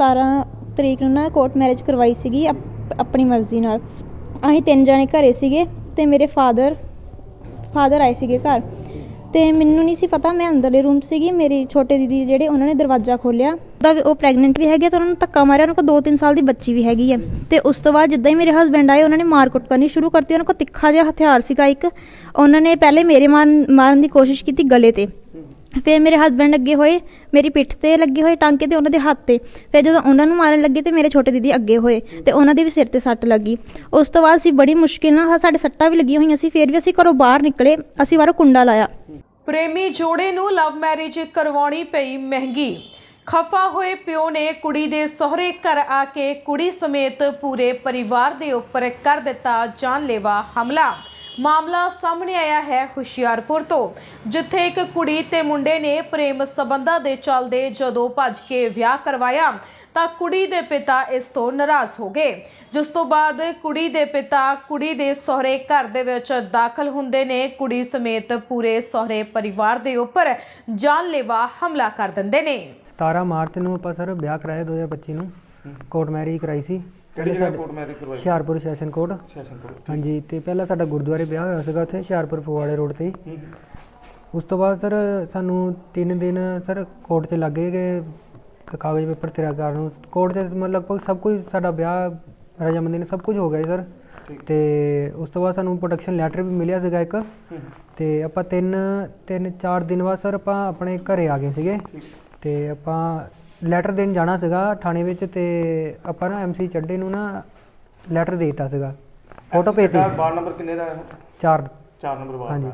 17 ਤਰੀਕ ਨੂੰ ਨਾ ਕੋਰਟ ਮੈਰਿਜ ਕਰਵਾਈ ਸੀਗੀ ਅਪ- ਆਪਣੀ ਮਰਜ਼ੀ ਨਾਲ। ਅਸੀਂ ਤਿੰਨ ਜਣੇ ਘਰੇ ਸੀਗੇ ਅਤੇ ਮੇਰੇ ਫਾਦਰ ਫਾਦਰ ਆਏ ਸੀਗੇ ਘਰ। ਅਤੇ ਮੈਨੂੰ ਨਹੀਂ ਸੀ ਪਤਾ, ਮੈਂ ਅੰਦਰਲੇ ਰੂਮ 'ਚ ਸੀਗੀ, ਮੇਰੀ ਛੋਟੇ ਦੀਦੀ ਜਿਹੜੇ ਉਹਨਾਂ ਨੇ ਦਰਵਾਜ਼ਾ ਖੋਲ੍ਹਿਆ। ਤਾਂ ਉਹ ਪ੍ਰੈਗਨੈਂਟ ਵੀ ਹੈਗੇ ਤਾਂ ਉਹਨਾਂ ਨੂੰ ਧੱਕਾ ਮਾਰਿਆ, ਉਹਨਾਂ ਕੋਲ 2-3 ਸਾਲ ਦੀ ਬੱਚੀ ਵੀ ਹੈਗੀ ਹੈ ਅਤੇ ਉਸ ਤੋਂ ਬਾਅਦ ਜਿੱਦਾਂ ਹੀ ਮੇਰੇ ਹਸਬੈਂਡ ਆਏ, ਉਹਨਾਂ ਨੇ ਮਾਰਕੁੱਟ ਕਰਨੀ ਸ਼ੁਰੂ ਕਰਤੀ, ਉਹਨਾਂ ਕੋਲ ਤਿੱਖਾ ਜਿਹਾ ਹਥਿਆਰ ਸੀਗਾ ਇੱਕ। ਉਹਨਾਂ ਨੇ ਪਹਿਲੇ ਮੇਰੇ ਮਾਰਨ ਮਾਰਨ ਦੀ ਕੋਸ਼ਿਸ਼ ਕੀਤੀ ਗਲੇ ਤੇ। ਫਿਰ ਮੇਰੇ ਹਸਬੈਂਡ ਅੱਗੇ ਹੋਏ, ਮੇਰੀ ਪਿੱਠ ਤੇ ਲੱਗੇ ਹੋਏ ਟਾਂਕੇ ਤੇ ਉਹਨਾਂ ਦੇ ਹੱਥ ਤੇ। ਫਿਰ ਜਦੋਂ ਉਹਨਾਂ ਨੂੰ ਮਾਰਨ ਲੱਗੇ ਤੇ ਮੇਰੇ ਛੋਟੇ ਦੀਦੀ ਅੱਗੇ ਹੋਏ ਤੇ ਉਹਨਾਂ ਦੇ ਵੀ ਸਿਰ ਤੇ ਸੱਟ ਲੱਗੀ। ਉਸ ਤੋਂ ਬਾਅਦ ਅਸੀਂ ਬੜੀ ਮੁਸ਼ਕਿਲ ਨਾਲ ਸਾਡੇ ਸੱਟਾਂ ਵੀ ਲੱਗੀਆਂ ਹੋਈਆਂ ਸੀ, ਫਿਰ ਵੀ ਅਸੀਂ ਘਰੋਂ ਬਾਹਰ ਨਿਕਲੇ, ਅਸੀਂ ਬਾਹਰੋਂ ਕੁੰਡਾ ਲਾਇਆ। ਪ੍ਰੇਮੀ ਜੋੜੇ ਨੂੰ ਲਵ ਮੈਰਿਜ ਕਰਵਾਉਣੀ ਪਈ ਮਹਿੰਗੀ। ਖਫਾ ਹੋਏ ਪਿਓ ਨੇ ਕੁੜੀ ਦੇ ਸਹੁਰੇ ਘਰ ਆ ਕੇ ਕੁੜੀ ਸਮੇਤ ਪੂਰੇ ਪਰਿਵਾਰ ਦੇ ਉੱਪਰ ਕਰ ਦਿੱਤਾ ਜਾਨਲੇਵਾ ਹਮਲਾ। ਮਾਮਲਾ ਸਾਹਮਣੇ ਆਇਆ ਹੈ ਹੁਸ਼ਿਆਰਪੁਰ ਤੋਂ ਜਿੱਥੇ ਇੱਕ ਕੁੜੀ ਤੇ ਮੁੰਡੇ ਨੇ ਪ੍ਰੇਮ ਸਬੰਧਾਂ ਦੇ ਚੱਲਦੇ ਜਦੋਂ ਭੱਜ ਕੇ ਵਿਆਹ ਕਰਵਾਇਆ ਤਾਂ ਕੁੜੀ ਦੇ ਪਿਤਾ ਇਸ ਤੋਂ ਨਾਰਾਜ਼ ਹੋ ਗਏ। ਜਿਸ ਤੋਂ ਬਾਅਦ ਕੁੜੀ ਦੇ ਪਿਤਾ ਕੁੜੀ ਦੇ ਸਹੁਰੇ ਘਰ ਦੇ ਵਿੱਚ ਦਾਖਲ ਹੁੰਦੇ ਨੇ ਕੁੜੀ ਸਮੇਤ ਪੂਰੇ ਸਹੁਰੇ ਪਰਿਵਾਰ ਦੇ ਉੱਪਰ ਜਾਨਲੇਵਾ ਹਮਲਾ ਕਰ ਦਿੰਦੇ ਨੇ। 17 ਮਾਰਚ ਨੂੰ ਆਪਾਂ ਸਰ ਵਿਆਹ ਕਰਾਇਆ 2025 ਨੂੰ ਕੋਰਟ ਮੈਰਿਜ ਕਰਾਈ ਸੀ। ਕਿਹੜੀ ਜਗ੍ਹਾ ਕੋਰਟ ਮੈਰਿਜ ਕਰਵਾਈ? Hoshiarpur session court. Session court ਹਾਂਜੀ ਤੇ ਪਹਿਲਾਂ ਸਾਡਾ ਗੁਰਦੁਆਰੇ ਵਿਆਹ ਹੋਇਆ ਸੀਗਾ ਉੱਥੇ ਹੁਸ਼ਿਆਰਪੁਰ ਫਗਵਾੜੇ ਰੋਡ ਤੇ। ਹੀ। ਉਸ ਤੋਂ ਬਾਅਦ ਸਰ ਸਾਨੂੰ 3 ਦਿਨ ਸਰ ਕੋਰਟ 'ਚ ਲੱਗੇ ਕਿ ਕ- ਕਾਗਜ਼ ਪੇਪਰ ਤਿਆਰ ਕਰਨ ਨੂੰ ਕੋਰਟ 'ਚ ਮਤਲਬ ਲਗਭਗ ਸਭ ਕੁਝ ਸਾਡਾ ਵਿਆਹ ਰਜਾਮੰਦੀ ਨਾਲ ਸਭ ਕੁਝ ਹੋ ਗਿਆ ਸੀ ਸਰ। ਤੇ ਉਸ ਤੋਂ ਬਾਅਦ ਸਾਨੂੰ ਪ੍ਰੋਟੈਕਸ਼ਨ ਲੈਟਰ ਵੀ ਮਿਲਿਆ ਸੀਗਾ ਇੱਕ। ਤੇ ਆਪਾਂ ਤਿੰਨ ਤਿੰਨ ਚਾਰ ਦਿਨ ਬਾਅਦ ਸਰ ਆਪਾਂ ਆਪਣੇ ਘਰੇ ਆ ਗਏ ਸੀਗੇ। ਤੇ ਆਪਾਂ ਲੈਟਰ ਦੇਣ ਜਾਣਾ ਸੀਗਾ ਥਾਣੇ ਵਿੱਚ ਤੇ ਆਪਾਂ ਨਾ ਐਮਸੀ ਚੱਡੇ ਨੂੰ ਨਾ ਲੈਟਰ ਦੇ ਦਿੱਤਾ ਸੀਗਾ। ਫੋਟੋ ਭੇਜਤੀ ਵਾਰਡ ਨੰਬਰ ਕਿੰਨੇ ਦਾ ਹੈ? ਚਾਰ। 4 ਨੰਬਰ ਵਾਰਡ ਹਾਂਜੀ।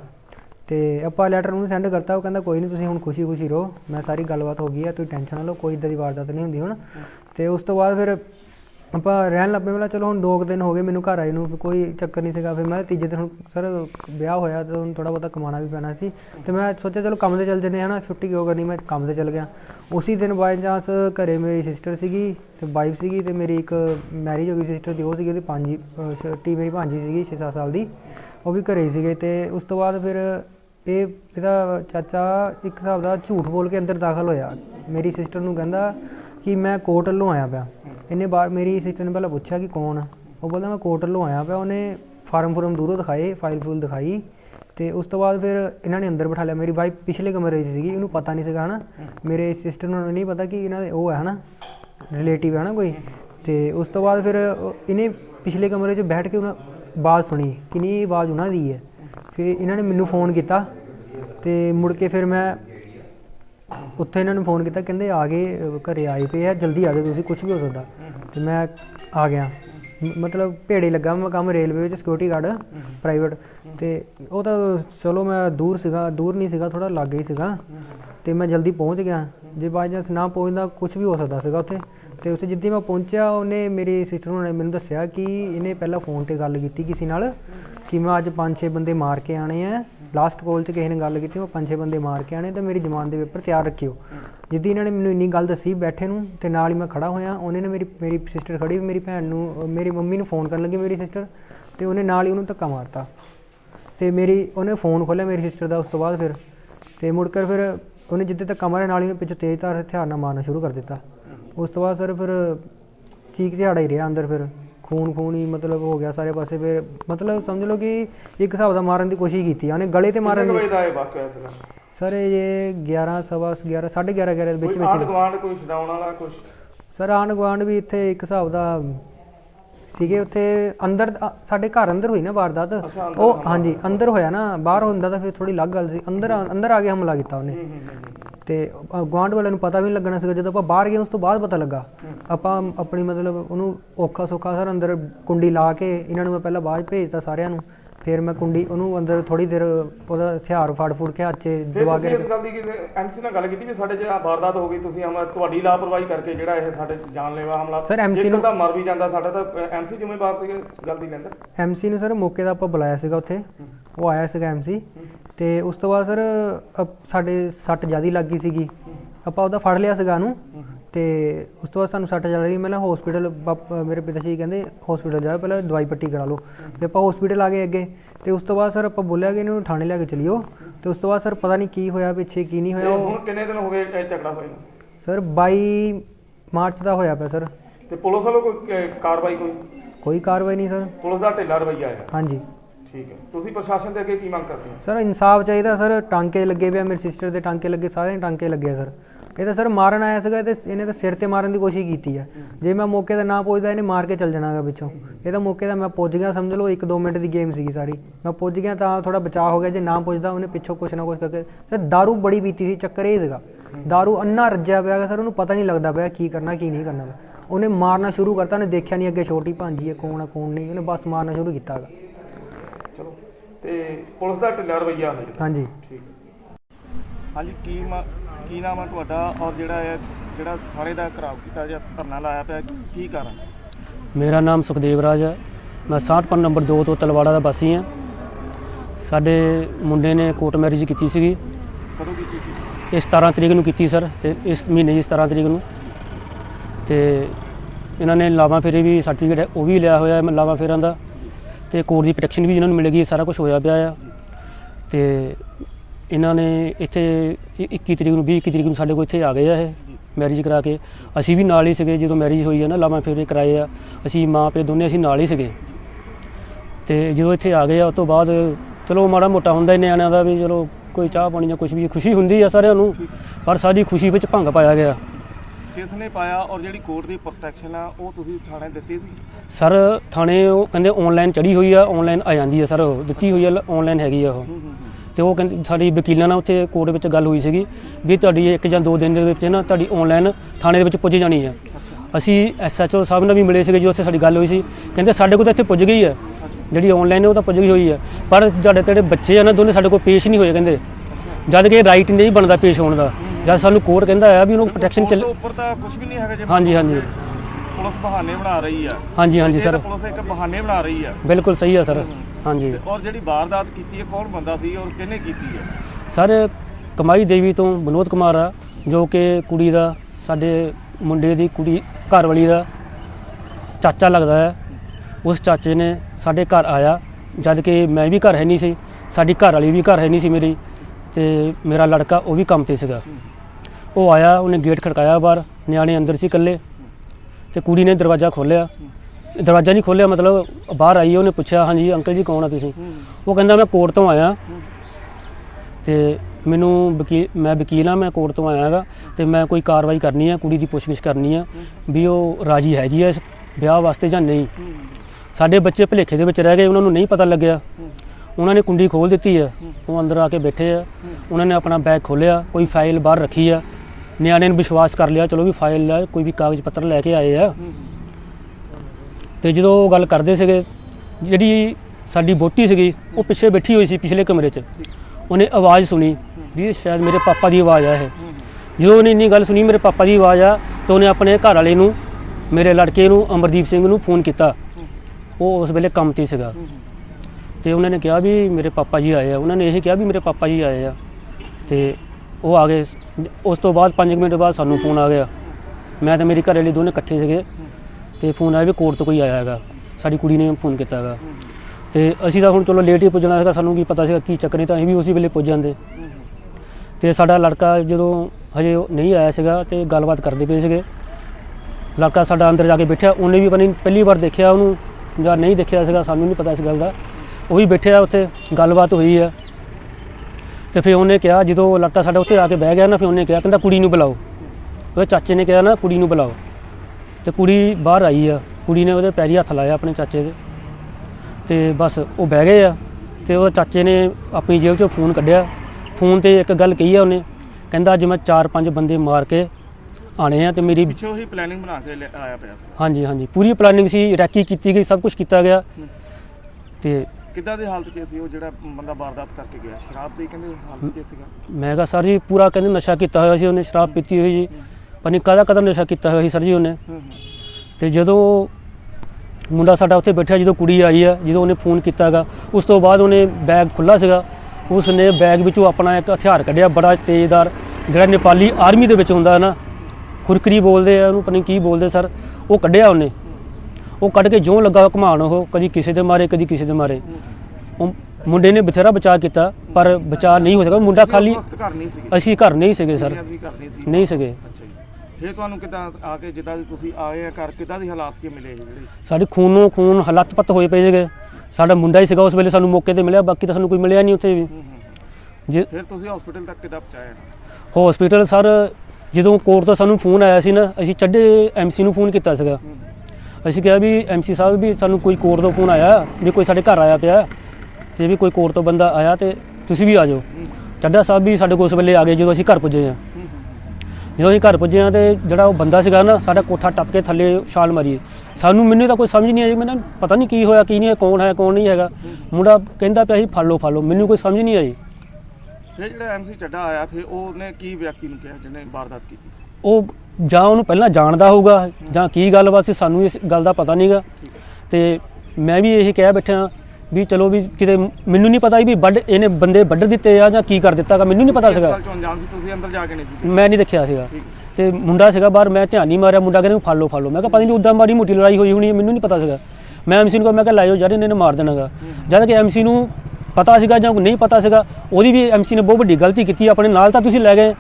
ਤੇ ਆਪਾਂ ਲੈਟਰ ਉਹਨੂੰ ਸੈਂਡ ਕਰਤਾ ਉਹ ਕਹਿੰਦਾ ਕੋਈ ਨਹੀਂ ਤੁਸੀਂ ਹੁਣ ਖੁਸ਼ੀ-ਖੁਸ਼ੀ ਰਹੋ ਮੈਂ ਸਾਰੀ ਗੱਲਬਾਤ ਹੋ ਗਈ ਹੈ ਤੁਸੀਂ ਟੈਨਸ਼ਨ ਨਾ ਲਓ ਕੋਈ ਇਦਾਂ ਦੀ ਵਾਰਦਾਤ ਨਹੀਂ ਹੁੰਦੀ ਹੁਣ। ਤੇ ਉਸ ਤੋਂ ਬਾਅਦ ਫਿਰ ਆਪਾਂ ਰਹਿਣ ਲੱਗ ਪਏ, ਮੈਂ ਕਿਹਾ ਚਲੋ ਹੁਣ ਦੋ ਕੁ ਦਿਨ ਹੋ ਗਏ ਮੈਨੂੰ ਘਰ ਆਏ ਨੂੰ ਕੋਈ ਚੱਕਰ ਨਹੀਂ ਸੀਗਾ, ਫਿਰ ਮੈਂ ਤੀਜੇ ਦਿਨ ਹੁਣ ਸਰ ਵਿਆਹ ਹੋਇਆ ਤੇ ਹੁਣ ਥੋੜ੍ਹਾ ਬਹੁਤਾ ਕਮਾਉਣਾ ਵੀ ਪੈਣਾ ਸੀ। ਅਤੇ ਮੈਂ ਸੋਚਿਆ ਚਲੋ ਕੰਮ ਤੇ ਚੱਲ ਜੰਨੇ ਨਾ ਛੁੱਟੀ ਕਿਉਂ ਕਰਨੀ, ਮੈਂ ਕੰਮ ਤੇ ਚੱਲ ਗਿਆ। ਉਸੇ ਦਿਨ ਬਾਏ ਚਾਂਸ ਘਰ ਮੇਰੀ ਸਿਸਟਰ ਸੀਗੀ ਅਤੇ ਵਾਈਫ ਸੀਗੀ ਅਤੇ ਮੇਰੀ ਇੱਕ ਮੈਰਿਜ ਹੋ ਗਈ ਸਿਸਟਰ ਦੀ, ਉਹ ਸੀਗੀ ਉਹਦੀ ਪੰਜ, ਅਹ ਛੋਟੀ ਮੇਰੀ ਭਾਂਜੀ ਸੀਗੀ 6-7 ਸਾਲ ਦੀ, ਉਹ ਵੀ ਘਰ ਹੀ ਸੀਗੇ ਅਤੇ ਉਸ ਤੋਂ ਬਾਅਦ ਫਿਰ ਇਹ ਇਹਦਾ ਚਾਚਾ ਇੱਕ ਹਿਸਾਬ ਦਾ ਝੂਠ ਬੋਲ ਕੇ ਅੰਦਰ ਦਾਖਲ ਹੋਇਆ। ਮੇਰੀ ਸਿਸਟਰ ਨੂੰ ਕਹਿੰਦਾ ਕਿ ਮੈਂ ਕੋਰਟ ਵੱਲੋਂ ਆਇਆ ਪਿਆ। ਇਹਨੇ ਬਾਹਰ ਮੇਰੀ ਸਿਸਟਰ ਨੇ ਪਹਿਲਾਂ ਪੁੱਛਿਆ ਕਿ ਕੌਣ ਆ? ਉਹ ਬੋਲਦਾ, ਮੈਂ ਕੋਰਟ ਵੱਲੋਂ ਆਇਆ ਪਿਆ। ਉਹਨੇ ਫਾਰਮ ਫੁਰਮ ਦੂਰੋਂ ਦਿਖਾਏ, ਫਾਈਲ ਫੂਲ ਦਿਖਾਈ ਅਤੇ ਉਸ ਤੋਂ ਬਾਅਦ ਫਿਰ ਇਹਨਾਂ ਨੇ ਅੰਦਰ ਬਿਠਾ ਲਿਆ। ਮੇਰੀ ਵਾਈਫ ਪਿਛਲੇ ਕਮਰੇ 'ਚ ਸੀਗੀ, ਉਹਨੂੰ ਪਤਾ ਨਹੀਂ ਸੀਗਾ ਹੈ ਨਾ ਮੇਰੇ ਸਿਸਟਰ ਨੂੰ ਨਹੀਂ ਪਤਾ ਕਿ ਇਹਨਾਂ ਦੇ ਉਹ ਹੈ ਨਾ ਰਿਲੇਟਿਵ ਹੈ ਨਾ ਕੋਈ। ਅਤੇ ਉਸ ਤੋਂ ਬਾਅਦ ਫਿਰ ਇਹਨੇ ਪਿਛਲੇ ਕਮਰੇ 'ਚ ਬੈਠ ਕੇ ਉਹਨਾਂ ਆਵਾਜ਼ ਸੁਣੀ ਕਿ ਨਹੀਂ ਇਹ ਆਵਾਜ਼ ਉਹਨਾਂ ਦੀ ਹੈ। ਫਿਰ ਇਹਨਾਂ ਨੇ ਮੈਨੂੰ ਫੋਨ ਕੀਤਾ ਅਤੇ ਮੁੜ ਕੇ ਫਿਰ ਮੈਂ ਉੱਥੇ ਇਹਨਾਂ ਨੂੰ ਫੋਨ ਕੀਤਾ ਕਹਿੰਦੇ ਆ ਗਏ ਅਹ ਘਰੇ ਆਏ ਪਏ ਆ ਜਲਦੀ ਆ ਜਾਓ ਤੁਸੀਂ ਕੁਝ ਵੀ ਹੋ ਸਕਦਾ। ਤੇ ਮੈਂ ਆ ਗਿਆ। ਮ- ਮਤਲਬ ਭੇੜੇ ਲੱਗਾ ਮੈਂ ਕੰਮ ਰੇਲਵੇ ਵਿੱਚ ਸਿਕਿਉਰਿਟੀ ਗਾਰਡ ਪ੍ਰਾਈਵੇਟ ਤੇ ਉਹ ਤਾਂ ਚਲੋ ਮੈਂ ਦੂਰ ਸੀਗਾ ਦੂਰ ਨਹੀਂ ਸੀਗਾ ਥੋੜਾ ਲਾਗੇ ਹੀ ਸੀਗਾ। ਤੇ ਮੈਂ ਜਲਦੀ ਪਹੁੰਚ ਗਿਆ। ਜੇ ਬਾਈ ਚਾਂਸ ਨਾ ਪਹੁੰਚਦਾ ਕੁਝ ਵੀ ਹੋ ਸਕਦਾ ਸੀਗਾ ਉੱਥੇ। ਤੇ ਉੱਥੇ ਜਿੱਦੀ ਮੈਂ ਪਹੁੰਚਿਆ ਉਹਨੇ ਮੇਰੀ ਸਿਸਟਰ ਨੇ ਮੈਨੂੰ ਦੱਸਿਆ ਕਿ ਇਹਨੇ ਪਹਿਲਾਂ ਫੋਨ ਤੇ ਗੱਲ ਕੀਤੀ ਕਿਸੇ ਨਾਲ ਕਿ ਮੈਂ ਅੱਜ 5-6 ਬੰਦੇ ਮਾਰ ਕੇ ਆਣੇ ਆ। ਲਾਸਟ ਕਾਲ 'ਚ ਕਿਸੇ ਨੇ ਗੱਲ ਕੀਤੀ ਮੈਂ 5-6 ਬੰਦੇ ਮਾਰ ਕੇ ਆਣੇ ਤੇ ਮੇਰੀ ਜ਼ਮਾਨ ਦੇ ਪੇਪਰ ਤਿਆਰ ਰੱਖਿਓ। ਜਿੱਦੀ ਇਹਨਾਂ ਨੇ ਮੈਨੂੰ ਇੰਨੀ ਗੱਲ ਦੱਸੀ ਬੈਠੇ ਨੂੰ, ਤੇ ਨਾਲ ਹੀ ਮੈਂ ਖੜਾ ਹੋਇਆ, ਉਹਨੇ ਨੇ ਮੇਰੀ ਮੇਰੀ ਸਿਸਟਰ ਖੜੀ, ਮੇਰੀ ਭੈਣ ਨੂੰ ਮੇਰੀ ਮੰਮੀ ਨੂੰ ਫੋਨ ਕਰਨ ਲੱਗੀ ਮੇਰੀ ਸਿਸਟਰ ਤੇ ਉਹਨੇ ਨਾਲ ਹੀ ਉਹਨੂੰ ਧੱਕਾ ਮਾਰਤਾ। ਤੇ ਮੇਰੀ, ਉਹਨੇ ਫੋਨ ਖੋਲ੍ਹਿਆ ਮੇਰੀ ਸਿਸਟਰ ਦਾ ਉਸ ਤੋਂ ਬਾਅਦ ਫਿਰ, ਤੇ ਮੁੜ ਕੇ ਫਿਰ ਉਹਨੇ ਜਿੱਦੇ ਤੱਕ ਕਮਰੇ ਨਾਲ ਹੀ ਉਹਨੇ ਪਿੱਛੋਂ ਤੇਜ਼ ਧਾਰ ਹਥਿਆਰ ਨਾਲ ਮਾਰਨਾ ਸ਼ੁਰੂ ਕਰ ਦਿੱਤਾ। ਉਸ ਤੋਂ ਬਾਅਦ ਸਰ ਫਿਰ ਚੀਕ ਝਾੜਾ ਹੀ ਰਿਹਾ ਅੰਦਰ ਫਿਰ। ਖੂਨ ਖੂਨ ਹੀ ਮਤਲਬ ਹੋ ਗਿਆ ਸਾਰੇ ਪਾਸੇ ਫਿਰ ਮਤਲਬ ਸਮਝ ਲਓ ਕਿ ਇੱਕ ਹਿਸਾਬ ਦਾ ਮਾਰਨ ਦੀ ਕੋਸ਼ਿਸ਼ ਕੀਤੀ ਉਹਨੇ ਗਲੇ ਤੇ ਮਾਰਨ ਦੀ ਦਾ ਇਹ ਵਾਕਿਆ ਸੀਗਾ ਸਰ ਇਹ 11 ਸਵਾ 11 11:30 11 ਦੇ ਵਿੱਚ ਕੋਈ ਆਂਢ ਵਿੱਚ ਗੁਆਂਢ ਕੋਈ ਛਡਾਉਣ ਵਾਲਾ ਕੁਝ ਸਰ ਆਂਢ ਗੁਆਂਢ ਵੀ ਇੱਥੇ ਇੱਕ ਹਿਸਾਬ ਦਾ ਸੀਗੇ ਉੱਥੇ ਅੰਦਰ ਸਾਡੇ ਘਰ ਅੰਦਰ ਹੋਈ ਨਾ ਵਾਰਦਾਤ। ਉਹ ਹਾਂਜੀ ਅੰਦਰ ਹੋਇਆ ਨਾ ਬਾਹਰ ਹੁੰਦਾ ਤਾਂ ਫਿਰ ਥੋੜੀ ਅਲੱਗ ਗੱਲ ਸੀ। ਅੰਦਰ ਅੰਦਰ ਆ ਕੇ ਹਮਲਾ ਕੀਤਾ ਉਹਨੇ। ਤੇ ਅ, ਗੁਆਂਢ ਵਾਲਿਆਂ ਨੂੰ ਪਤਾ ਵੀ ਨਹੀਂ ਲੱਗਣਾ ਸੀਗਾ ਜਦੋਂ ਆਪਾਂ ਬਾਹਰ ਗਏ ਉਸ ਤੋਂ ਬਾਅਦ ਪਤਾ ਲੱਗਾ। ਆਪਾਂ ਆਪਣੀ ਮਤਲਬ ਉਹਨੂੰ ਔਖਾ ਸੌਖਾ ਸਰ ਅੰਦਰ ਕੁੰਡੀ ਲਾ ਕੇ ਇਹਨਾਂ ਨੂੰ ਮੈਂ ਪਹਿਲਾਂ ਬਾਅਦ 'ਚ ਭੇਜਤਾ ਸਾਰਿਆਂ ਨੂੰ। ਫਿਰ ਮੈਂ ਕੁੰਡੀ ਉਹਨੂੰ ਅੰਦਰ ਥੋੜੀ ਦੇਰ ਉਹਦਾ ਹਥਿਆਰ ਫੜ ਫੁੜ ਕੇ ਹੱਥ 'ਚ ਫਿਰ ਦਬਾ ਤੁਸੀਂ ਕੇ ਇਸ ਗੱਲ ਦੀ ਐਮਸੀ ਨਾਲ ਗੱਲ ਕੀਤੀ ਵੀ ਸਾਡੇ ਆਹ ਵਾਰਦਾਤ ਹੋ ਗਈ ਤੁਸੀਂ ਹਮ ਤੁਹਾਡੀ ਲਾਪਰਵਾਹੀ ਕਰਕੇ ਜਿਹੜਾ ਇਹ ਸਾਡੇ ਜਾਨਲੇਵਾ ਹਮਲਾ Sir, MC ਨੂੰ- ਤਾਂ ਮਰ ਵੀ ਜਾਂਦਾ ਸਾਡਾ ਤਾਂ ਐਮਸੀ ਜ਼ਿੰਮੇਵਾਰ ਸੀਗੇ ਇਸ ਗੱਲ ਦੀ ਲੈਂਦਾ? ਐਮਸੀ ਨੂੰ ਸਰ ਮੌਕੇ ਦਾ ਆਪਾਂ ਬੁਲਾਇਆ ਸੀਗਾ ਉੱਥੇ। ਉਹ ਆਇਆ ਸੀਗਾ ਐਮਸੀ। ਤੇ ਉਸ ਤੋਂ ਬਾਅਦ ਸਰ ਸਾਡੇ ਸੱਟ ਜ਼ਿਆਦੀ ਲੱਗ ਗਈ ਸੀਗੀ ਆਪਾਂ ਉਹਦਾ ਫੜ ਲਿਆ ਸੀਗਾ ਉਹਨੂੰ। ਤੇ ਉਸ ਤੋਂ ਬਾਅਦ ਸਾਨੂੰ ਸੱਟ ਚੱਲ ਰਹੀ। ਮੈਂ ਨਾ ਹਸਪੀਟਲ ਮੇਰੇ ਪਿਤਾ ਜੀ ਕਹਿੰਦੇ ਹਸਪੀਟਲ ਜਾਓ ਪਹਿਲਾਂ ਦਵਾਈ ਪੱਟੀ ਕਰਾ ਲਓ। ਤੇ ਆਪਾਂ ਹਸਪੀਟਲ ਆ ਗਏ ਅੱਗੇ। ਤੇ ਉਸ ਤੋਂ ਬਾਅਦ ਸਰ ਆਪਾਂ ਬੋਲਿਆ ਕਿ ਇਹਨੂੰ ਥਾਣੇ ਲੈ ਕੇ ਚਲਿਓ। ਤੇ ਉਸ ਤੋਂ ਬਾਅਦ ਸਰ ਪਤਾ ਨਹੀਂ ਕੀ ਹੋਇਆ ਪਿੱਛੇ ਕੀ ਨਹੀਂ ਤੇ ਹੋਇਆ ਉਹ ਹੁਣ ਕਿੰਨੇ ਦਿਨ ਹੋ ਗਏ ਇਹ ਝਗੜਾ ਨੂੰ? ਸਰ 22 ਮਾਰਚ ਦਾ ਹੋਇਆ ਪਿਆ ਸਰ ਤੇ ਪੁਲਿਸ ਵੱਲੋਂ ਕੋਈ ਕਾਰਵਾਈ ਕੋਈ? ਕੋਈ ਕਾਰਵਾਈ ਨਹੀਂ ਸਰ ਪੁਲਿਸ ਦਾ ਢਿੱਲਾ ਰਵੱਈਆ ਹੈ ਹਾਂਜੀ। ਠੀਕ ਹੈ। ਤੁਸੀਂ ਪ੍ਰਸ਼ਾਸਨ ਦੇ ਅੱਗੇ ਕੀ ਮੰਗ ਕਰਦੇ ਹੋ? ਸਰ ਇਨਸਾਫ ਚਾਹੀਦਾ ਸਰ ਟਾਂਕੇ ਲੱਗੇ ਪਿਆ ਮੇਰੀ ਸਿਸਟਰ ਦੇ ਟਾਂਕੇ ਲੱਗੇ ਸਾਰਿਆਂ ਦੇ ਟਾਂਕੇ ਲੱਗੇ ਆ ਸਰ ਇਹ ਤਾਂ ਸਰ ਮਾਰਨ ਆਇਆ ਸੀਗਾ ਤੇ ਇਹਨੇ ਤਾਂ ਸਿਰ ਤੇ ਮਾਰਨ ਦੀ ਕੋਸ਼ਿਸ਼ ਕੀਤੀ ਆ ਜੇ ਮੈਂ ਮੌਕੇ ਤੇ ਨਾ ਪਹੁੰਚਦਾ ਇਹਨੇ ਮਾਰ ਕੇ ਚੱਲ ਜਾਣਾਗਾ ਪਿੱਛੋਂ ਇਹ ਤਾਂ ਮੌਕੇ ਤੇ ਮੈਂ ਪੁੱਜ ਗਿਆ ਸਮਝ ਲਓ 1-2 ਮਿੰਟ ਦੀ ਗੇਮ ਸੀਗੀ ਸਾਰੀ ਮੈਂ ਪੁੱਜ ਗਿਆ ਤਾਂ ਥੋੜਾ ਬਚਾਅ ਹੋ ਗਿਆ ਜੇ ਨਾ ਪੁੱਜਦਾ ਉਹਨੇ ਪਿੱਛੋਂ ਕੁਛ ਨਾ ਕੁਛ ਕਰਕੇ ਸਰ दारू ਬੜੀ ਪੀਤੀ ਸੀ ਚੱਕਰ ਇਹ ਸੀਗਾ दारू ਅੰਨਾ ਰੱਜਿਆ ਪਿਆ ਗਾ ਸਰ ਉਹਨੂੰ ਪਤਾ ਨਹੀਂ ਲੱਗਦਾ ਪਿਆ ਕੀ ਕਰਨਾ ਕੀ ਨਹੀਂ ਕਰਨਾ ਉਹਨੇ ਮਾਰਨਾ ਸ਼ੁਰੂ ਕਰਤਾ ਉਹਨੇ ਦੇਖਿਆ ਨਹੀਂ ਅੱਗੇ ਛੋਟੀ ਭਾਂਜੀ ਹੈ ਕੌਣ ਹੈ ਕੌਣ ਨਹੀਂ ਉਹਨੇ ਬਸ ਮਾਰਨਾ ਸ਼ੁਰੂ ਕੀਤਾ ਗਾ ਚਲੋ ਤੇ ਪੁਲਿਸ ਦਾ ਢਿੱਲਾ ਰਵੱਈਆ ਹੈ ਹਾਂਜੀ ਠੀਕ ਹਾਂਜੀ ਕੀ ਮਾ- ਕੀ ਨਾਮ ਹੈ ਤੁਹਾਡਾ? ਔਰ ਜਿਹੜਾ ਹੈ ਜਿਹੜਾ ਥਾਣੇ ਦਾ ਘਰਾਵ ਕੀਤਾ ਜਾਂ ਧਰਨਾ ਲਾਇਆ ਪਿਆ ਕੀ ਕਾਰਨ? ਮੇਰਾ ਨਾਮ ਸੁਖਦੇਵ ਰਾਜ ਹੈ। ਮੈਂ 60 ਨੰਬਰ 2 ਤੋਂ ਤਲਵਾੜਾ ਦਾ ਵਾਸੀ ਹਾਂ। ਸਾਡੇ ਮੁੰਡੇ ਨੇ ਕੋਰਟ ਮੈਰਿਜ ਕੀਤੀ ਸੀਗੀ। ਕਦੋਂ ਕੀਤੀ ਸੀ? ਇਹ 17 ਤਰੀਕ ਨੂੰ ਕੀਤੀ ਸਰ ਤੇ ਇਸ ਮਹੀਨੇ ਦੀ 17 ਤਰੀਕ ਨੂੰ। ਤੇ ਇਹਨਾਂ ਨੇ ਲਾਵਾਂ ਫੇਰੇ ਵੀ ਸਰਟੀਫਿਕੇਟ ਹੈ ਉਹ ਵੀ ਲਿਆ ਹੋਇਆ ਹੈ ਲਾਵਾਂ ਫੇਰਾਂ ਦਾ। ਤੇ ਕੋਰਟ ਦੀ ਪ੍ਰੋਟੈਕਸ਼ਨ ਵੀ ਇਹਨਾਂ ਨੂੰ ਮਿਲੇਗੀ ਸਾਰਾ ਕੁਝ ਹੋਇਆ ਪਿਆ ਆ। ਤੇ ਇਹਨਾਂ ਨੇ ਇੱਥੇ ਇ- 21 ਤਰੀਕ ਨੂੰ 20 21 ਤਰੀਕ ਨੂੰ ਸਾਡੇ ਕੋਲ ਇੱਥੇ ਆ ਗਏ ਆ ਇਹ ਮੈਰਿਜ ਕਰਾ ਕੇ। ਅਸੀਂ ਵੀ ਨਾਲ ਹੀ ਸੀਗੇ ਜਦੋਂ ਮੈਰਿਜ ਹੋਈ ਆ ਨਾ ਲਾਵਾਂ ਫੇਰੇ ਕਰਾਏ ਆ। ਅਸੀਂ ਮਾਂ ਪਿਓ ਦੋਨੇ ਅਸੀਂ ਨਾਲ ਹੀ ਸੀਗੇ। ਤੇ ਜਦੋਂ ਇੱਥੇ ਆ ਗਏ ਆ ਉਸ ਤੋਂ ਬਾਅਦ ਚਲੋ ਮਾੜਾ ਮੋਟਾ ਹੁੰਦਾ ਹੀ ਨਿਆਣਿਆਂ ਦਾ ਵੀ ਚਲੋ ਕੋਈ ਚਾਹ ਪਾਣੀ ਜਾਂ ਕੁਝ ਵੀ ਖੁਸ਼ੀ ਹੁੰਦੀ ਆ ਸਾਰਿਆਂ ਨੂੰ ਪਰ ਸਾਡੀ ਖੁਸ਼ੀ ਵਿੱਚ ਭੰਗ ਪਾਇਆ ਗਿਆ। ਕਿਸ ਨੇ ਪਾਇਆ ਔਰ ਜਿਹੜੀ ਕੋਰਟ ਦੀ ਪ੍ਰੋਟੈਕਸ਼ਨ ਆ ਉਹ ਤੁਸੀਂ ਥਾਣੇ ਦਿੱਤੀ ਸੀ? ਸਰ ਥਾਣੇ ਉਹ ਕਹਿੰਦੇ ਆਨਲਾਈਨ ਚੜੀ ਹੋਈ ਆ ਆਨਲਾਈਨ ਆ ਜਾਂਦੀ ਆ ਸਰ ਦਿੱਤੀ ਹੋਈ ਆ ਆਨਲਾਈਨ ਹੈਗੀ ਆ ਉਹ। ਤੇ ਉਹ ਕਹਿੰਦੇ ਸਾਡੀ ਵਕੀਲਾਂ ਨਾਲ ਉੱਥੇ ਕੋਰਟ ਵਿੱਚ ਗੱਲ ਹੋਈ ਸੀਗੀ ਵੀ ਤੁਹਾਡੀ ਇੱਕ ਜਾਂ ਦੋ ਦਿਨ ਦੇ ਵਿੱਚ ਨਾ ਤੁਹਾਡੀ ਆਨਲਾਈਨ ਥਾਣੇ ਦੇ ਵਿੱਚ ਪੁੱਜ ਜਾਣੀ ਆ। ਅਸੀਂ ਐਸਐਚਓ ਸਾਹਿਬ ਨਾਲ ਵੀ ਮਿਲੇ ਸੀਗੇ ਜੋ ਉੱਥੇ ਸਾਡੀ ਗੱਲ ਹੋਈ ਸੀ। ਕਹਿੰਦੇ ਸਾਡੇ ਕੋਲ ਤਾਂ ਇੱਥੇ ਪੁੱਜ ਗਈ ਆ। ਜਿਹੜੀ ਆਨਲਾਈਨ ਉਹ ਤਾਂ ਪੁੱਜ ਗਈ ਹੋਈ ਆ। ਪਰ ਤੁਹਾਡੇ ਜਿਹੜੇ ਬੱਚੇ ਆ ਨਾ ਦੋਨੇ ਸਾਡੇ ਕੋਲ ਪੇਸ਼ ਨਹੀਂ ਹੋਏ ਕਹਿੰਦੇ। ਜਦ ਕਿ ਰਾਈਟ ਨਹੀਂ ਬਣਦਾ ਪੇਸ਼ ਹੋਣ ਦਾ। ਜਦ ਸਾਨੂੰ ਕੋਰਟ ਕਹਿੰਦਾ ਆ ਵੀ ਉਹਨੂੰ ਪ੍ਰੋਟੈਕਸ਼ਨ ਚੱਲ ਉੱਪਰ ਤਾਂ ਕੁਝ ਵੀ ਨਹੀਂ ਹੈਗਾ ਜੇ। ਹਾਂਜੀ ਹਾਂਜੀ। ਪੁਲਿਸ ਬਹਾਨੇ ਬਣਾ ਰਹੀ ਆ। ਹਾਂਜੀ ਹਾਂਜੀ ਸਰ। ਪੁਲਿਸ ਇੱਕ ਬਹਾਨੇ ਬਣਾ ਰਹੀ ਆ। ਬਿਲਕੁਲ ਸਹੀ ਆ ਸਰ। ਹਾਂਜੀ। ਔਰ ਜਿਹੜੀ ਵਾਰਦਾਤ ਕੀਤੀ ਹੈ ਕੌਣ ਬੰਦਾ ਸੀ ਔਰ ਕਿਹਨੇ ਕੀਤੀ ਹੈ? ਸਰ ਕਮਾਈ ਦੇਵੀ ਤੋਂ ਵਿਨੋਦ ਕੁਮਾਰ ਆ ਜੋ ਕਿ ਕੁੜੀ ਦਾ ਸਾਡੇ ਮੁੰਡੇ ਦੀ ਕੁੜੀ ਘਰ ਵਾਲੀ ਦਾ ਚਾਚਾ ਲੱਗਦਾ ਹੈ। ਉਸ ਚਾਚੇ ਨੇ ਸਾਡੇ ਘਰ ਆਇਆ ਜਦ ਕਿ ਮੈਂ ਵੀ ਘਰ ਹੈ ਨਹੀਂ ਸੀ ਸਾਡੀ ਘਰ ਵਾਲੀ ਵੀ ਘਰ ਹੈ ਨਹੀਂ ਸੀ ਮੇਰੀ ਤੇ ਮੇਰਾ ਲੜਕਾ ਉਹ ਵੀ ਕੰਮ ਤੇ ਸੀਗਾ। ਉਹ ਆਇਆ ਉਹਨੇ ਗੇਟ ਖੜਕਾਇਆ ਬਾਹਰ ਨਿਆਣੇ ਅੰਦਰ ਸੀ ਇਕੱਲੇ ਤੇ ਕੁੜੀ ਨੇ ਦਰਵਾਜ਼ਾ ਖੋਲ੍ਹਿਆ। ਦਰਵਾਜ਼ਾ ਨਹੀਂ ਖੋਲ੍ਹਿਆ ਮਤਲਬ ਬਾਹਰ ਆਈ ਉਹਨੇ ਪੁੱਛਿਆ ਹਾਂਜੀ ਅੰਕਲ ਜੀ ਕੌਣ ਆ ਤੁਸੀਂ? ਉਹ ਕਹਿੰਦਾ ਮੈਂ ਕੋਰਟ ਤੋਂ ਆਇਆ। ਤੇ ਮੈਨੂੰ ਵਕੀਲ ਮੈਂ ਵਕੀਲ ਆ ਮੈਂ ਕੋਰਟ ਤੋਂ ਆਇਆ ਹੈਗਾ। ਤੇ ਮੈਂ ਕੋਈ ਕਾਰਵਾਈ ਕਰਨੀ ਹੈ ਕੁੜੀ ਦੀ ਪੁੱਛਗਿੱਛ ਕਰਨੀ ਆ ਵੀ ਉਹ ਰਾਜੀ ਹੈਗੀ ਆ ਇਸ ਵਿਆਹ ਵਾਸਤੇ ਜਾਂ ਨਹੀਂ। ਸਾਡੇ ਬੱਚੇ ਭਲੇਖੇ ਦੇ ਵਿੱਚ ਰਹਿ ਗਏ ਉਹਨਾਂ ਨੂੰ ਨਹੀਂ ਪਤਾ ਲੱਗਿਆ। ਉਹਨਾਂ ਨੇ ਕੁੰਡੀ ਖੋਲ ਦਿੱਤੀ ਆ। ਉਹ ਅੰਦਰ ਆ ਕੇ ਬੈਠੇ ਆ। ਉਹਨਾਂ ਨੇ ਆਪਣਾ ਬੈਗ ਖੋਲਿਆ ਕੋਈ ਫਾਈਲ ਬਾਹਰ ਰੱਖੀ ਆ। ਨਿਆਣੇ ਨੂੰ ਵਿਸ਼ਵਾਸ ਕਰ ਲਿਆ ਚਲੋ ਵੀ ਫਾਈਲ ਆ ਕੋਈ ਵੀ ਕਾਗਜ਼ ਪੱਤਰ ਲੈ ਕੇ ਆਏ ਆ। ਤੇ ਜਦੋਂ ਉਹ ਗੱਲ ਕਰਦੇ ਸੀਗੇ, ਜਿਹੜੀ ਸਾਡੀ ਬੋਟੀ ਸੀਗੀ, ਉਹ ਪਿੱਛੇ ਬੈਠੀ ਹੋਈ ਸੀ ਪਿਛਲੇ ਕਮਰੇ 'ਚ। ਉਹਨੇ ਆਵਾਜ਼ ਸੁਣੀ ਵੀ ਇਹ ਸ਼ਾਇਦ ਮੇਰੇ ਪਾਪਾ ਦੀ ਆਵਾਜ਼ ਆ ਇਹ। ਜਦੋਂ ਉਹਨੇ ਇੰਨੀ ਗੱਲ ਸੁਣੀ ਮੇਰੇ ਪਾਪਾ ਦੀ ਆਵਾਜ਼ ਆ, ਤਾਂ ਉਹਨੇ ਆਪਣੇ ਘਰ ਵਾਲੇ ਨੂੰ, ਮੇਰੇ ਲੜਕੇ ਨੂੰ, ਅਮਰਦੀਪ ਸਿੰਘ ਨੂੰ ਫੋਨ ਕੀਤਾ। ਉਹ ਉਸ ਵੇਲੇ ਕੰਮ ਤੇ ਸੀਗਾ। ਤੇ ਉਹਨਾਂ ਨੇ ਕਿਹਾ ਵੀ ਮੇਰੇ ਪਾਪਾ ਜੀ ਆਏ ਆ। ਉਹਨਾਂ ਨੇ ਇਹ ਕਿਹਾ ਵੀ ਮੇਰੇ ਪਾਪਾ ਜੀ ਆਏ ਆ। ਤੇ ਉਹ ਆ ਗਏ। ਉਸ ਤੋਂ ਬਾਅਦ 5 ਮਿੰਟ ਬਾਅਦ ਸਾਨੂੰ ਫੋਨ ਆ ਗਿਆ। ਮੈਂ ਤੇ ਮੇਰੀ ਘਰ ਵਾਲੀ ਦੋਨੇ ਇਕੱਠੇ ਸੀਗੇ। ਤੇ ਫੋਨ ਆਇਆ ਵੀ ਕੋਰਟ ਤੋਂ ਕੋਈ ਆਇਆ ਹੈਗਾ। ਸਾਡੀ ਕੁੜੀ ਨੇ ਫੋਨ ਕੀਤਾ ਹੈਗਾ। ਤੇ ਅਸੀਂ ਤਾਂ ਹੁਣ ਚਲੋ ਲੇਟ ਹੀ ਪੁੱਜਣਾ ਸੀਗਾ ਸਾਨੂੰ ਕੀ ਪਤਾ ਸੀਗਾ ਕੀ ਚੱਕਰ ਨਹੀਂ ਤਾਂ ਅਸੀਂ ਵੀ ਉਸੇ ਵੇਲੇ ਪੁੱਜ ਜਾਂਦੇ। ਤੇ ਸਾਡਾ ਲੜਕਾ ਜਦੋਂ ਹਜੇ ਉਹ ਨਹੀਂ ਆਇਆ ਸੀਗਾ ਤੇ ਗੱਲਬਾਤ ਕਰਦੇ ਪਏ ਸੀਗੇ। ਲੜਕਾ ਸਾਡਾ ਅੰਦਰ ਜਾ ਕੇ ਬੈਠਿਆ, ਉਹਨੇ ਵੀ ਪਤਾ ਨਹੀਂ ਪਹਿਲੀ ਵਾਰ ਦੇਖਿਆ ਉਹਨੂੰ ਜਾਂ ਨਹੀਂ ਦੇਖਿਆ ਸੀਗਾ, ਸਾਨੂੰ ਨਹੀਂ ਪਤਾ ਇਸ ਗੱਲ ਦਾ। ਉਹ ਵੀ ਬੈਠਿਆ ਉੱਥੇ, ਗੱਲਬਾਤ ਹੋਈ ਆ। ਤੇ ਫਿਰ ਉਹਨੇ ਕਿਹਾ, ਜਦੋਂ ਲੜਕਾ ਸਾਡਾ ਉੱਥੇ ਆ ਕੇ ਬਹਿ ਗਿਆ ਨਾ, ਫਿਰ ਉਹਨੇ ਕਿਹਾ, ਕਹਿੰਦਾ ਕੁੜੀ ਨੂੰ ਬੁਲਾਓ। ਉਹਦੇ ਚਾਚੇ ਨੇ ਕਿਹਾ ਨਾ, ਕੁੜੀ ਨੂੰ ਬੁਲਾਓ। ਤੇ ਕੁੜੀ ਬਾਹਰ ਆਈ ਆ। ਕੁੜੀ ਨੇ ਉਹਦੇ ਪੈਰੀ ਹੱਥ ਲਾਇਆ ਆਪਣੇ ਚਾਚੇ ਦੇ। ਤੇ ਬਸ ਉਹ ਬਹਿ ਗਏ ਆ ਤੇ ਉਹ ਚਾਚੇ ਨੇ ਆਪਣੀ ਜੇਬ ਚੋਂ ਫੋਨ ਕੱਢਿਆ। ਫੋਨ ਤੇ ਇੱਕ ਗੱਲ ਕਹੀ ਆ ਉਹਨੇ। ਕਹਿੰਦਾ ਅੱਜ ਮੈਂ 4-5 ਬੰਦੇ ਮਾਰ ਕੇ ਆਣੇ ਆ ਤੇ ਮੇਰੀ ਪਿੱਛੋਂ ਹੀ ਪਲੈਨਿੰਗ ਬਣਾ ਕੇ ਆਇਆ ਪਿਆ ਸੀ। ਹਾਂਜੀ ਹਾਂਜੀ। ਪੂਰੀ ਪਲਾਨਿੰਗ ਸੀ ਰੈਕੀ ਕੀਤੀ ਗਈ ਸਭ ਕੁਝ ਕੀਤਾ ਗਿਆ। ਤੇ ਕਿੱਦਾਂ ਦੀ ਹਾਲਤ 'ਚ ਸੀ? ਉਹ ਜਿਹੜਾ ਬੰਦਾ ਵਾਰਦਾਤ ਕਰਕੇ ਗਿਆ ਸ਼ਰਾਬ ਦੀ ਕਹਿੰਦੇ ਹਾਲਤ 'ਚ ਸੀਗਾ? ਮੈਂ ਕਿਹਾ ਸਰ ਜੀ ਪੂਰਾ ਕਹਿੰਦੇ ਨਸ਼ਾ ਕੀਤਾ ਹੋਇਆ ਸੀ ਉਹਨੇ ਸ਼ਰਾਬ ਪੀਤੀ ਹੋਈ ਜੀ ਪਤਾ ਨਹੀਂ ਕਾਹਦਾ ਕਦਾ ਨਸ਼ਾ ਕੀਤਾ ਹੋਇਆ ਸੀ ਸਰ ਜੀ ਉਹਨੇ। ਤੇ ਜਦੋਂ ਮੁੰਡਾ ਸਾਡਾ ਉੱਥੇ ਬੈਠਾ ਜਦੋਂ ਕੁੜੀ ਆਈ ਆ ਜਦੋਂ ਉਹਨੇ ਫੋਨ ਕੀਤਾਗਾ ਉਸ ਤੋਂ ਬਾਅਦ ਉਹਨੇ ਬੈਗ ਖੁੱਲਾ ਸੀਗਾ। ਉਸ ਨੇ ਬੈਗ ਵਿੱਚੋਂ ਆਪਣਾ ਇੱਕ ਹਥਿਆਰ ਕੱਢਿਆ ਬੜਾ ਤੇਜ਼ਦਾਰ। ਜਿਹੜਾ ਨੇਪਾਲੀ ਆਰਮੀ ਦੇ ਵਿੱਚ ਹੁੰਦਾ ਹੈ ਨਾ ਖੁਰਕਰੀ ਬੋਲਦੇ ਆ ਉਹਨੂੰ ਪਤਾ ਨਹੀਂ ਕੀ ਬੋਲਦੇ ਸਰ। ਉਹ ਕੱਢਿਆ ਉਹਨੇ। ਉਹ ਕੱਢ ਕੇ ਜਿਉਂ ਲੱਗਾ ਘੁਮਾਉਣ ਉਹ ਕਦੀ ਕਿਸੇ ਦੇ ਮਾਰੇ ਕਦੀ ਕਿਸੇ ਦੇ ਮਾਰੇ। ਉਹ ਮੁੰਡੇ ਨੇ ਬਥੇਰਾ ਬਚਾਅ ਕੀਤਾ ਪਰ ਬਚਾਅ ਨਹੀਂ ਹੋ ਸਕਿਆ। ਮੁੰਡਾ ਖਾਲੀ ਅਸੀਂ ਘਰ ਨਹੀਂ ਸੀਗੇ ਸਰ। ਨਹੀਂ ਸੀਗੇ। ਫਿਰ ਤੁਹਾਨੂੰ ਕਿਦਾਂ ਆ ਕੇ ਜਿੱਦਾਂ ਦੀ ਤੁਸੀਂ ਆਏ ਆ ਘਰ ਕਿਦਾਂ ਦੀ ਹਾਲਾਤ ਕੀ ਮਿਲੇ ਇਹ ਜਿਹੜੇ? ਸਾਡੇ ਖੂਨੋਂ ਖੂਨ ਹਲੱਤ ਪੱਤ ਹੋਏ ਪਏ ਸੀਗੇ। ਸਾਡਾ ਮੁੰਡਾ ਹੀ ਸੀਗਾ ਉਸ ਵੇਲੇ ਸਾਨੂੰ ਮੌਕੇ ਤੇ ਮਿਲਿਆ ਬਾਕੀ ਤਾਂ ਸਾਨੂੰ ਕੋਈ ਮਿਲਿਆ ਨਹੀਂ ਉੱਥੇ ਵੀ। ਜੇ ਫਿਰ ਤੁਸੀਂ ਹਸਪੀਟਲ ਤੱਕ ਕਿਦਾਂ ਪਹੁੰਚਾਇਆ? ਹਸਪੀਟਲ ਸਰ ਜਦੋਂ ਕੋਰਟ ਤੋਂ ਸਾਨੂੰ ਫੋਨ ਆਇਆ ਸੀ ਨਾ ਅਸੀਂ ਚੱਡੇ ਐਮਸੀ ਨੂੰ ਫੋਨ ਕੀਤਾ ਸੀਗਾ। ਅਸੀਂ ਕਿਹਾ ਵੀ ਐਮਸੀ ਸਾਹਿਬ ਵੀ ਸਾਨੂੰ ਕੋਈ ਕੋਰਟ ਤੋਂ ਫੋਨ ਆਇਆ ਵੀ ਕੋਈ ਸਾਡੇ ਘਰ ਆਇਆ ਪਿਆ ਤੇ ਵੀ ਕੋਈ ਕੋਰਟ ਤੋਂ ਬੰਦਾ ਆਇਆ ਤੇ ਤੁਸੀਂ ਵੀ ਆ ਜਾਓ। ਚੱਡਾ ਸਾਹਿਬ ਵੀ ਸਾਡੇ ਕੋਲ ਉਸ ਵੇਲੇ ਆ ਗਏ ਜਦੋਂ ਅਸੀਂ ਘਰ ਪੁੱਜੇ ਹੂੰ ਜਦੋਂ ਅਸੀਂ ਘਰ ਪੁੱਜੇ ਹਾਂ ਤੇ ਜਿਹੜਾ ਉਹ ਬੰਦਾ ਸੀਗਾ ਨਾ ਸਾਡਾ ਕੋਠਾ ਟੱਪ ਕੇ ਥੱਲੇ ਛਾਲ ਮਾਰੀ। ਸਾਨੂੰ ਮੈਨੂੰ ਤਾਂ ਕੋਈ ਸਮਝ ਨਹੀਂ ਆਈ ਮੈਨੂੰ ਪਤਾ ਨਹੀਂ ਕੀ ਹੋਇਆ ਕੀ ਨਹੀਂ ਕੌਣ ਹੈ ਕੌਣ ਨਹੀਂ ਹੈਗਾ। ਮੁੰਡਾ ਕਹਿੰਦਾ ਪਿਆ ਸੀ ਫੜ ਲਓ ਫੜ ਲਓ। ਮੈਨੂੰ ਕੋਈ ਸਮਝ ਨਹੀਂ ਆਈ। ਫਿਰ ਜਿਹੜਾ ਐਮਸੀ ਚੱਡਾ ਆਇਆ ਫਿਰ ਉਹਨੇ ਕੀ ਵਿਅਕਤੀ ਨੂੰ ਕਿਹਾ ਜਿਹਨੇ ਵਾਰਦਾਤ ਕੀਤੀ? ਉਹ ਜਾਂ ਉਹਨੂੰ ਪਹਿਲਾਂ ਜਾਣਦਾ ਹੋਊਗਾ ਜਾਂ ਕੀ ਗੱਲਬਾਤ ਸੀ ਸਾਨੂੰ ਇਸ ਗੱਲ ਦਾ ਪਤਾ ਨਹੀਂਗਾ ਤੇ ਮੈਂ ਵੀ ਇਹ ਕਹਿ ਬੈਠਾ ਵੀ ਚਲੋ ਵੀ ਕਿਤੇ ਮੈਨੂੰ ਨਹੀਂ ਪਤਾ ਵੀ ਵੱਢ ਇਹਨੇ ਬੰਦੇ ਵੱਢ ਦਿੱਤੇ ਆ ਜਾਂ ਕੀ ਕਰ ਦਿੱਤਾਗਾ ਮੈਨੂੰ ਨਹੀਂ ਪਤਾ ਸੀਗਾ। ਗੱਲ ਚੋਂ ਅਣਜਾਣ ਸੀ? ਤੁਸੀਂ ਅੰਦਰ ਜਾ ਕੇ ਨਹੀਂ ਸੀ। ਮੈਂ ਨਹੀਂ ਦੇਖਿਆ ਸੀਗਾ। ਤੇ ਮੁੰਡਾ ਸੀਗਾ ਬਾਹਰ ਮੈਂ ਧਿਆਨ ਨਹੀਂ ਮਾਰਿਆ ਮੁੰਡਾ ਕਹਿੰਦਾ ਫੜ ਲਓ ਫੜ ਲਓ। ਮੈਂ ਕਿਹਾ ਪਤਾ ਨਹੀਂ ਉਦਾਂ ਮਾੜੀ ਮੋਟੀ ਲੜਾਈ ਹੋਈ ਹੋਣੀ ਹੈ, ਮੈਨੂੰ ਨਹੀਂ ਪਤਾ ਸੀਗਾ। ਮੈਂ ਐਮਸੀ ਨੂੰ ਕਿਹਾ ਮੈਂ ਕਿਹਾ ਲਾਇਓ ਯਾਰ ਇਹਨੇ ਮਾਰ ਦੇਣਾਗਾ। ਜਦ ਕਿ ਐਮਸੀ ਨੂੰ ਪਤਾ ਸੀਗਾ ਜਾਂ ਨਹੀਂ ਪਤਾ ਸੀਗਾ ਉਹਦੀ ਵੀ ਐਮਸੀ ਨੇ ਬਹੁਤ ਵੱਡੀ ਗਲਤੀ ਕੀਤੀ ਆਪਣੇ ਨਾਲ ਤਾਂ ਤੁਸੀਂ ਲੈ ਗਏ।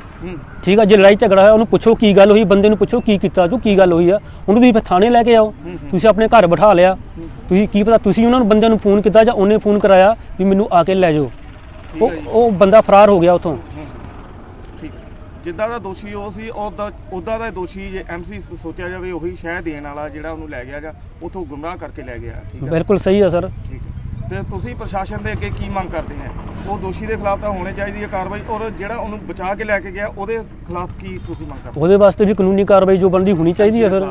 ਠੀਕ ਆ ਜੇ ਲੜਾਈ ਝਗੜਾ ਹੋਇਆ ਉਹਨੂੰ ਪੁੱਛੋ ਕੀ ਗੱਲ ਹੋਈ ਬੰਦੇ ਨੂੰ ਪੁੱਛੋ ਕੀ ਕੀਤਾ ਤੂੰ ਕੀ ਗੱਲ ਹੋਈ ਆ? ਉਹਨੂੰ ਤੁਸੀਂ ਥਾਣੇ ਲੈ ਕੇ ਆਓ। ਤੁਸੀਂ ਆਪਣੇ ਘਰ ਬਿਠਾ ਲਿਆ। ਤੁਸੀਂ ਕੀ ਪਤਾ ਤੁਸੀਂ ਉਹਨਾਂ ਨੂੰ ਬੰਦਿਆਂ ਨੂੰ ਫੋਨ ਕੀਤਾ ਜਾਂ ਉਹਨੇ ਫੋਨ ਕਰਾਇਆ ਵੀ ਮੈਨੂੰ ਆ ਕੇ ਲੈ ਜਾਓ। ਠੀਕ ਉਹ ਹੈ ਜੀ। ਉਹ ਬੰਦਾ ਫਰਾਰ ਹੋ ਗਿਆ ਉਥੋਂ। ਠੀਕ। ਜਿੱਦਾਂ ਦਾ ਦੋਸ਼ੀ ਉਹ ਸੀ ਉਹਦਾ ਉਹਦਾ ਦਾ ਦੋਸ਼ੀ ਜੇ ਐਮਸੀ ਸੋਚਿਆ ਜਾਵੇ ਉਹੀ ਸ਼ਹਿ ਦੇਣ ਵਾਲਾ ਜਿਹੜਾ ਉਹਨੂੰ ਲੈ ਗਿਆ ਜਾਂ ਉਥੋਂ ਗੁੰਮਰਾਹ ਕਰਕੇ ਲੈ ਗਿਆ। ਠੀਕ ਹੈ ਬਿਲਕੁਲ ਸਹੀ ਆ ਸਰ। ਠੀਕ ਹੈ ਤੇ ਤੁਸੀਂ ਪ੍ਰਸ਼ਾਸਨ ਦੇ ਅੱਗੇ ਕੀ ਮੰਗ ਕਰਦੇ ਹੈ? ਉਹ ਦੋਸ਼ੀ ਦੇ ਖਿਲਾਫ ਤਾਂ ਹੋਣੀ ਚਾਹੀਦੀ ਹੈ ਕਾਰਵਾਈ ਔਰ ਜਿਹੜਾ ਉਹਨੂੰ ਬਚਾ ਕੇ ਲੈ ਕੇ ਗਿਆ ਉਹਦੇ ਖਿਲਾਫ ਕੀ ਤੁਸੀਂ ਮੰਗ ਕਰਦੇ ਉਹਦੇ ਵਾਸਤੇ ਵੀ ਕਾਨੂੰਨੀ ਕਾਰਵਾਈ ਜੋ ਬਣਦੀ ਹੋਣੀ ਚਾਹੀਦੀ ਹੈ ਫਿਰ।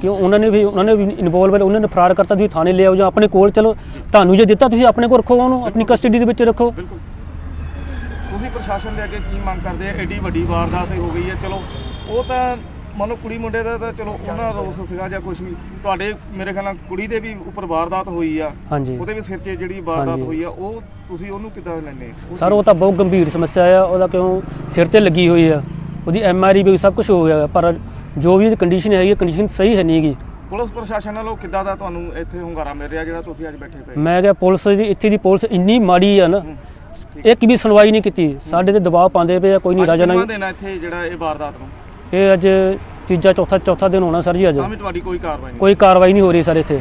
ਕਿਉਂ ਉਹਨਾਂ ਨੇ ਵੀ ਉਹਨਾਂ ਨੇ ਵੀ ਇਨਵੋਲਵ ਉਹਨਾਂ ਨੇ ਫਰਾਰ ਕਰਤਾ ਤੁਸੀਂ ਥਾਣੇ ਲਿਆਓ ਜਾਂ ਆਪਣੇ ਕੋਲ ਚਲੋ। ਤੁਹਾਨੂੰ ਜੇ ਦਿੱਤਾ ਤੁਸੀਂ ਆਪਣੇ ਕੋਲ ਰੱਖੋ ਉਹਨੂੰ ਆਪਣੀ ਕਸਟਡੀ ਦੇ ਵਿੱਚ ਰੱਖੋ। ਤੁਸੀਂ ਪ੍ਰਸ਼ਾਸਨ ਦੇ ਅੱਗੇ ਕੀ ਮੰਗ ਕਰਦੇ ਆ ਐਡੀ ਵੱਡੀ ਵਾਰਦਾਤ ਹੋ ਗਈ ਹੈ ਚਲੋ। ਉਹ ਤਾਂ ਮੰਨੋ ਕੁੜੀ ਮੁੰਡੇ ਦਾ ਤਾਂ ਚਲੋ ਉਹਨਾਂ ਦਾ ਰੋਸ ਸੀਗਾ ਜਾਂ ਕੁਝ ਵੀ। ਤੁਹਾਡੇ ਮੇਰੇ ਖਿਆਲ ਨਾਲ ਕੁੜੀ ਦੇ ਵੀ ਉੱਪਰ ਵਾਰਦਾਤ ਹੋਈ ਆ। ਹਾਂਜੀ। ਉਹਦੇ ਵੀ ਸਿਰ 'ਚ ਜਿਹੜੀ ਵਾਰਦਾਤ ਹਾਂਜੀ। ਹੋਈ ਆ ਉਹ ਤੁਸੀਂ ਉਹਨੂੰ ਕਿੱਦਾਂ ਲੈਣੇ ਸਰ ਉਹ ਤਾਂ ਬਹੁਤ ਗੰਭੀਰ ਸਮੱਸਿਆ ਆ। ਉਹਦਾ ਕਿਉਂ ਸਿਰ ਤੇ ਲੱਗੀ ਹੋਈ ਆ? ਉਹਦੀ ਐਮ ਆਰ ਆਈ ਵੀ ਸਭ ਕੁਝ ਹੋ ਗਿਆ ਪਰ ਜੋ ਵੀ ਕੰਡੀਸ਼ਨ ਹੈਗੀ ਕੰਡੀਸ਼ਨ ਸਹੀ ਹੈ ਨਹੀਂ ਹੈਗੀ। ਪੁਲਿਸ ਪ੍ਰਸ਼ਾਸਨ ਵੱਲੋਂ ਕਿੱਦਾਂ ਦਾ ਤੁਹਾਨੂੰ ਇੱਥੇ ਹੁੰਗਾਰਾ ਮਿਲ ਰਿਹਾ ਜਿਹੜਾ ਤੁਸੀਂ ਅੱਜ ਬੈਠੇ ਪਏ? ਮੈਂ ਕਿਹਾ ਪੁਲਿਸ ਦੀ ਇੱਥੇ ਦੀ ਪੁਲਿਸ ਇੰਨੀ ਮਾੜੀ ਆ ਨਾ। ਇੱਕ ਵੀ ਸੁਣਵਾਈ ਨਹੀਂ ਕੀਤੀ। ਸਾਡੇ ਤੇ ਦਬਾਅ ਪਾਉਂਦੇ ਪਏ ਆ ਕੋਈ ਨਹੀਂ ਰਾਜਾ ਨਹੀਂ ਦਿਨ ਇੱਥੇ ਜਿਹੜਾ ਇਹ ਵਾਰਦਾਤ ਨੂੰ? ਇਹ ਅੱਜ ਤੀਜਾ ਚੌਥਾ ਚੌਥਾ ਦਿਨ ਹੋਣਾ ਸਰ ਜੀ ਅੱਜ। ਤਾਂ ਵੀ ਤੁਹਾਡੀ ਕੋਈ ਕਾਰਵਾਈ ਨਹੀਂ। ਕੋਈ ਕਾਰਵਾਈ ਨਹੀਂ ਹੋ ਰਹੀ ਸਰ ਇੱਥੇ।